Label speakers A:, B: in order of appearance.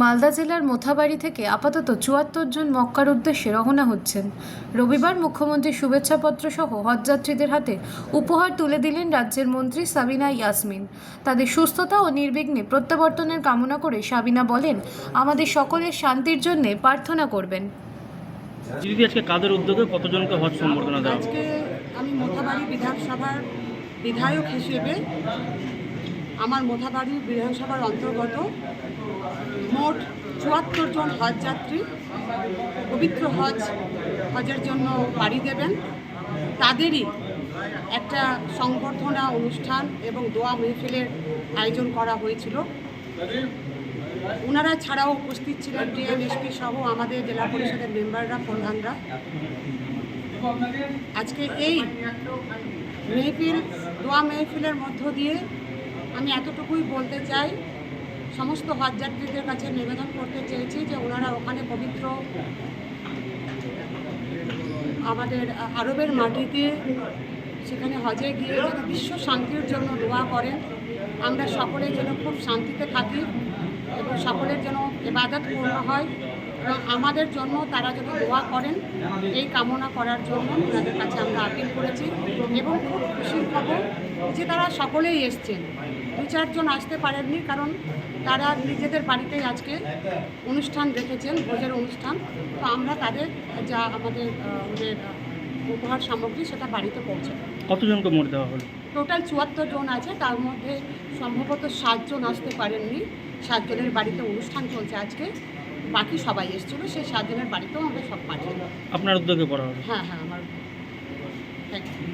A: মালদা জেলার মোথাবাড়ি থেকে আপাতত চুয়াত্তর জন মক্কার উদ্দেশ্যে রওনা হচ্ছেন। রবিবার মুখ্যমন্ত্রীর শুভেচ্ছাপত্র সহ হজযাত্রীদের হাতে উপহার তুলে দিলেন রাজ্যের মন্ত্রী সাবিনা ইয়াসমিন। তাদের সুস্থতা ও নির্বিঘ্নে প্রত্যাবর্তনের কামনা করে সাবিনা বলেন আমাদের সকলের শান্তির জন্যে প্রার্থনা করবেন।
B: দিদি আজকে কাদের উদ্যোগে কতজনকে হজ সম্বর্ধনা দেওয়া
C: আজকে আমি মোথাবাড়ি বিধানসভার বিধায়ক হিসেবে আমার মোথাবাড়ি বিধানসভার অন্তর্গত মোট চুয়াত্তর জন হজ যাত্রী। পবিত্র হজ, হজের জন্য বাড়ি দেবেন। তাদেরই একটা সংবর্ধনা অনুষ্ঠান এবং দোয়া মেহফিলের আয়োজন করা হয়েছিল। ওনারা ছাড়াও উপস্থিত ছিলেন ডিএমএসপি সহ আমাদের জেলা পরিষদের মেম্বাররা, প্রধানরা। আজকে এই মেহফিল, দোয়া মেহফিলের মধ্য দিয়ে আমি এতটুকুই বলতে চাই, সমস্ত হজযাত্রীদের কাছে নিবেদন করতে চেয়েছি যে ওনারা ওখানে পবিত্র আমাদের আরবের মাটিতে সেখানে হজে গিয়ে যেন বিশ্ব শান্তির জন্য দোয়া করেন। আমরা সকলে যেন খুব শান্তিতে থাকি এবং সকলের যেন এবাদত পূর্ণ হয়। এবং আমাদের জন্য তারা যেন দোয়া করেন, এই কামনা করার জন্য ওনাদের কাছে আমরা আপিল করেছি এবং খুব খুশির খবর যে তারা সকলেই এসছেন। দু চারজন আসতে পারেননি কারণ তারা নিজেদের বাড়িতেই আজকে অনুষ্ঠান রেখেছেন ভোজের অনুষ্ঠান। তো আমরা তাদের যা আমাদের ওদের উপহার সামগ্রী সেটা বাড়িতে পৌঁছে দেব।
B: কতজনকে মোট দেওয়া হলো?
C: টোটাল চুয়াত্তর জন আছে তার মধ্যে সম্ভবত সাতজন আসতে পারেননি। সাতজনের বাড়িতে অনুষ্ঠান চলছে আজকে বাকি সবাই এসেছিল সেই সাতজনের বাড়িতেও আমরা সব পাঠিয়ে দেবো।
B: আপনার উদ্যোগে হবে।
C: হ্যাঁ হ্যাঁ আমার থ্যাংক ইউ